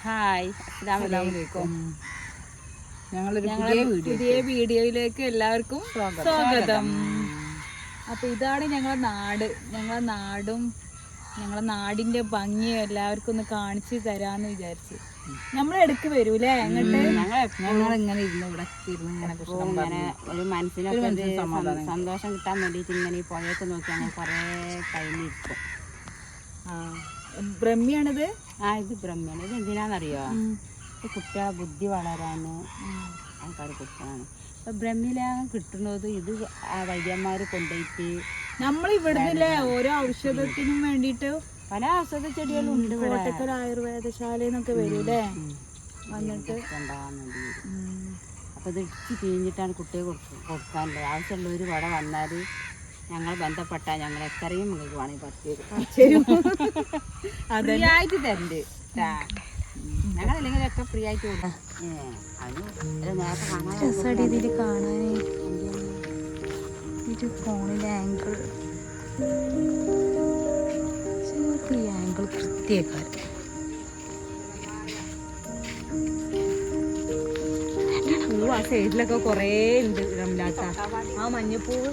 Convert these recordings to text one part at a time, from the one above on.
Hi ഞങ്ങളൊരു പുതിയ പുതിയ വീഡിയോയിലേക്ക് എല്ലാവർക്കും സ്വാഗതം. അപ്പൊ ഇതാണ് ഞങ്ങളെ നാട്. ഞങ്ങളെ നാടും ഞങ്ങളെ നാടിന്റെ ഭംഗിയും എല്ലാവർക്കും ഒന്ന് കാണിച്ചു തരാന്ന് വിചാരിച്ചു. നമ്മൾ ഇടയ്ക്ക് വരൂലേ? അങ്ങോട്ട് ഞങ്ങൾ ഇങ്ങനെ ഇരുന്ന് ഇവിടെ ഇരുന്ന് ഇങ്ങനെ. ഒരു മനസ്സിനൊക്കെ സന്തോഷം കിട്ടാൻ വേണ്ടിയിട്ട് ഇങ്ങനെ ഈ പുഴയൊക്കെ നോക്കി അങ്ങനെ കുറേ കഴിഞ്ഞിരിക്കും. ആ. ബ്രഹ്മിയാണിത്? ആ ഇത് ബ്രഹ്മിയാണ്. ഇത് എന്തിനാണെന്നറിയോ ഇത് കുട്ടികളെ ബുദ്ധി വളരാൻ ആൾക്കാർ കൊടുക്കണതാണ് ഇപ്പം ബ്രഹ്മിലാകം കിട്ടുന്നത് ഇത് ആ വൈദ്യന്മാർ കൊണ്ടുപോയിട്ട് നമ്മൾ ഇവിടുന്നില്ലേ ഓരോ ഔഷധത്തിനും വേണ്ടിയിട്ട് പല ഔഷധ ചെടികളും ഉണ്ട് കോട്ടക്കൽ ആയുർവേദശാലന്നൊക്കെ വരൂലേ വന്നിട്ട് അപ്പോൾ ഇത് ഇടിച്ച് പിഴിഞ്ഞിട്ടാണ് കുട്ടിയെ കൊടുക്ക കൊടുക്കാനുള്ളത്. ആവശ്യമുള്ളവർ ഇവിടെ വന്നാൽ ഞങ്ങൾ ബന്ധപ്പെട്ട ഞങ്ങൾ എത്രയും നിങ്ങൾക്ക് വേണമെങ്കിൽ ശരി ഫ്രീ ആയിട്ട് തരണ്ട്. ഞങ്ങളല്ലെങ്കിൽ ഒക്കെ ഫ്രീ ആയിട്ട് കൊടുക്കും. രസമായിട്ട് ഇതിൽ കാണാൻ ഫോണിലെ ആംഗിൾ ഈ ആംഗിൾ കൃത്യക്കാരൻ പൂവ് ആ സൈഡിലൊക്കെ കുറേ ഉണ്ട്. റംലാത്ത ആ മഞ്ഞപ്പൂവ്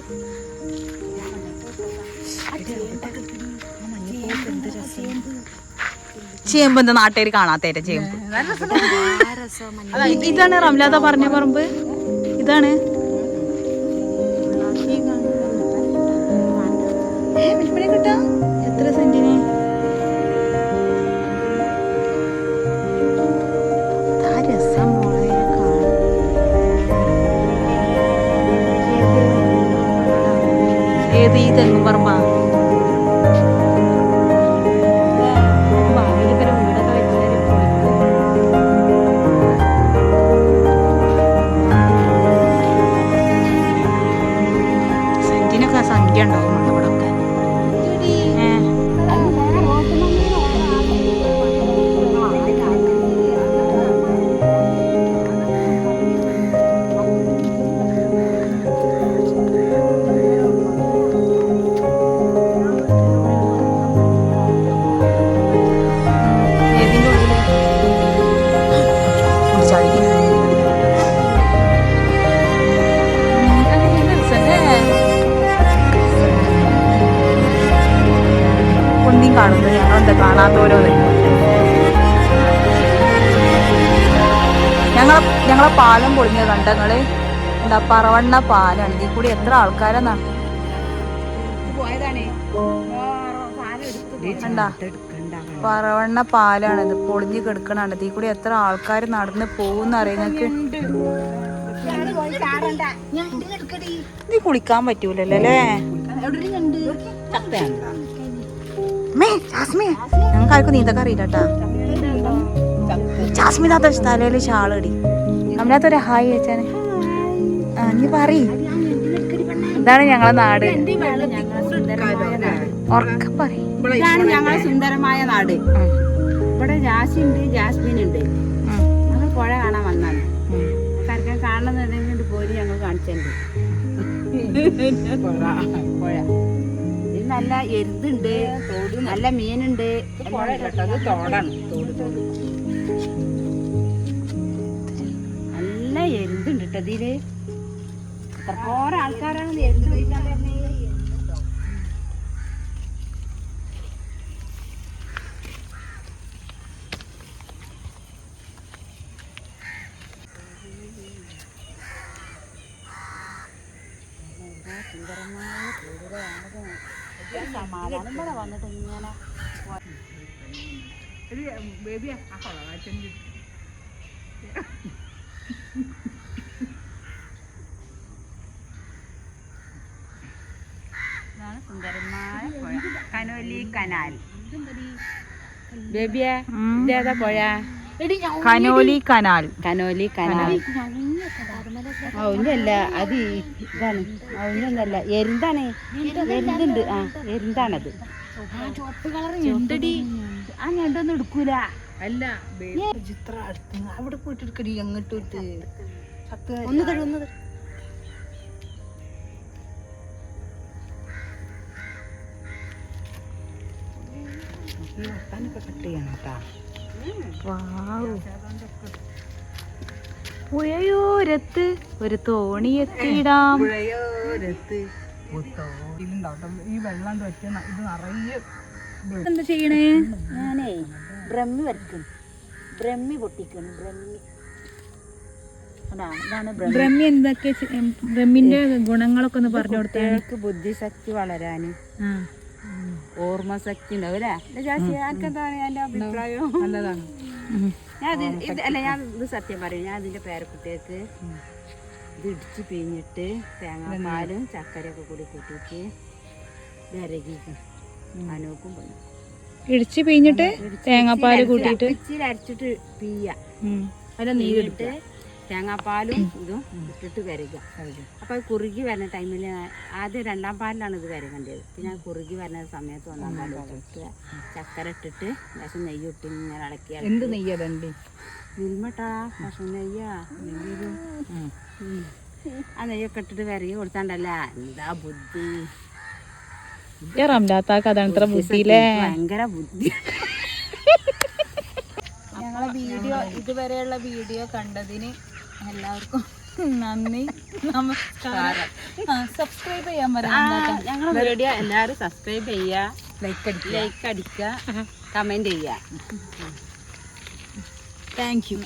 ചേമ്പ് എന്താ നാട്ടുകാർ കാണാത്തേരെ ചേമ്പ്? ഇതാണ് റംലാത പറഞ്ഞ പറമ്പ്. ഇതാണ്. ഏത് ഈ തെങ്ങും പറമ്പാ? ഒന്നും കാണുന്നു ഞങ്ങളെന്താ കാണാത്ത ഓരോ ഞങ്ങളെ ഞങ്ങളെ പാലം പൊളിഞ്ഞ കണ്ടങ്ങൾ എന്താ പറവണ്ണ പാലാണ്. ഇതിൽ കൂടി എത്ര ആൾക്കാരാ നട- കണ്ടാ? പറവണ്ണ പാലാണ്. ഇത് പൊളിഞ്ഞ് കിടക്കണാണ്. ഇതിൽ കൂടി എത്ര ആൾക്കാർ നടന്ന് പോകുന്ന അറിയുന്നക്ക് ഇത് കുളിക്കാൻ പറ്റൂലല്ലേ ഞങ്ങൾക്ക് ആർക്കും നീന്തൊക്കെ അറിയില്ല കേട്ടാ ജാസ്മി താത്ത തലയിൽ ഷാളടി നമ്മളാത്തൊരു ഹായ് വെച്ചാന് ആ നീ പറയ്. ഇതാണ് ഞങ്ങളെ നാട്. ഉറക്ക പറയും. ഇതാണ് ഞങ്ങളെ സുന്ദരമായ നാട്. ഇവിടെ ജാസി ഉണ്ട് ജാസ്മിൻ ഉണ്ട് ഞങ്ങൾ പുഴ കാണാൻ വന്നാണ്. കരക്കാൻ കാണുന്നുണ്ടെങ്കിൽ പോരി ഞങ്ങൾ കാണിച്ചിട്ടുണ്ട്. പുഴ. നല്ല എരുതുണ്ട് നല്ല മീനുണ്ട്. നല്ല എരുതുണ്ട് കേട്ടോ ഇതിൽ. എത്രപ്പോരം ആൾക്കാരാണ് എരുത് കഴിക്കാൻ വരുന്നത് സമാധാനം. ഇവിടെ വന്നിട്ട് ഇങ്ങനെ ഇതാണ് സുന്ദരമായ പുഴ കനോലി കനാൽ. ബേബിയെ ഇതേതാ പുഴ കനോലി കനാൽ. Conolly canal. ഔഞ്ഞല്ല അത് ഇതാണ്. ഔഞ്ഞൊന്നല്ല എരുന്താണ്. എരുന്തുണ്ട്. ആ എരുന്താണത്. ആ ഞണ്ടൊന്നും എടുക്കൂല. അല്ല ചിത്ര അടുത്ത് അവിടെ പോയിട്ട്? എടുക്കടി അങ്ങോട്ട് ഒന്ന് തരും ഒന്ന് തരും. ഈ വർത്താനൊക്കെ കട്ട് ചെയ്യണം കേട്ടാ. പുഴയോരത്ത് ഒരു തോണി എത്തിയിടാം. ഈ വെള്ളം വെച്ച ഇത് നിറയെ എന്താ ചെയ്യണേ? ഞാനേ ബ്രഹ്മി വരയ്ക്കും ബ്രഹ്മി പൊട്ടിക്കണം ബ്രഹ്മി. ബ്രഹ്മി. എന്തൊക്കെ ബ്രഹ്മിന്റെ ഗുണങ്ങളൊക്കെ ഒന്ന് പറഞ്ഞു കൊടുത്തേക്ക് ബുദ്ധിശക്തി വളരാന്. ഓർമ്മശക്തി ഉണ്ടാവൂലേ എന്താണ് എന്റെ അഭിപ്രായം? നല്ലതാണ്. ഞാൻ ഇത് അല്ല ഞാൻ ഇത് സത്യം പറയും. ഞാൻ ഇതിന്റെ പേരക്കുട്ടികൾക്ക് ഇത് ഇടിച്ച് പിഴിഞ്ഞിട്ട് തേങ്ങാപ്പാലും ചക്കരയൊക്കെ കൂടി കൂട്ടിയിട്ട് വിരകിക്കും അനൂക്കും പണി ഇടിച്ച് പിഴിഞ്ഞിട്ട് തേങ്ങാപ്പാൽ കൂട്ടിയിട്ട്? മിക്സിയിൽ അരച്ചിട്ട് പിയ്യ അതിന്റെ നീരിട്ട് തേങ്ങാപ്പാലും ഇതും ഇട്ടിട്ട് കരുക. അപ്പോൾ അത് കുറുകി വരുന്ന ടൈമിൽ ആദ്യം രണ്ടാം പാലിലാണ് ഇത് കരുകേണ്ടത് പിന്നെ കുറുകി വരുന്ന സമയത്ത് ഒന്നാം പാൽ ഇട്ടിട്ട് ചക്കര ഇട്ടിട്ട് ലേശം നെയ്യ് ഇട്ട് ഇങ്ങനെ ഇളക്കി. എന്ത് നെയ്യതണ്ടി നിൽമട്ടാ പശു നെയ്യാ നെയ്യൊരു ആ നെയ്യൊക്കെ ഇട്ടിട്ട് വിരകി കൊടുത്താണ്ടല്ല? എന്താ ബുദ്ധി? റംലാത്താക്ക് അതാണ് ഇത്ര ബുദ്ധിയില്ലേ? ഭയങ്കര ബുദ്ധി. ഞങ്ങളെ വീഡിയോ ഇതുവരെയുള്ള വീഡിയോ കണ്ടതിന് എല്ലാവർക്കും നന്ദി. നമസ്കാരം. സബ്സ്ക്രൈബ് ചെയ്യാൻ പറയാം ഞങ്ങൾ വീഡിയോ എല്ലാവരും സബ്സ്ക്രൈബ് ചെയ്യുക ലൈക്ക് അടിക്കുക. ലൈക്ക് അടിക്കുക. കമന്റ് ചെയ്യുക താങ്ക് യു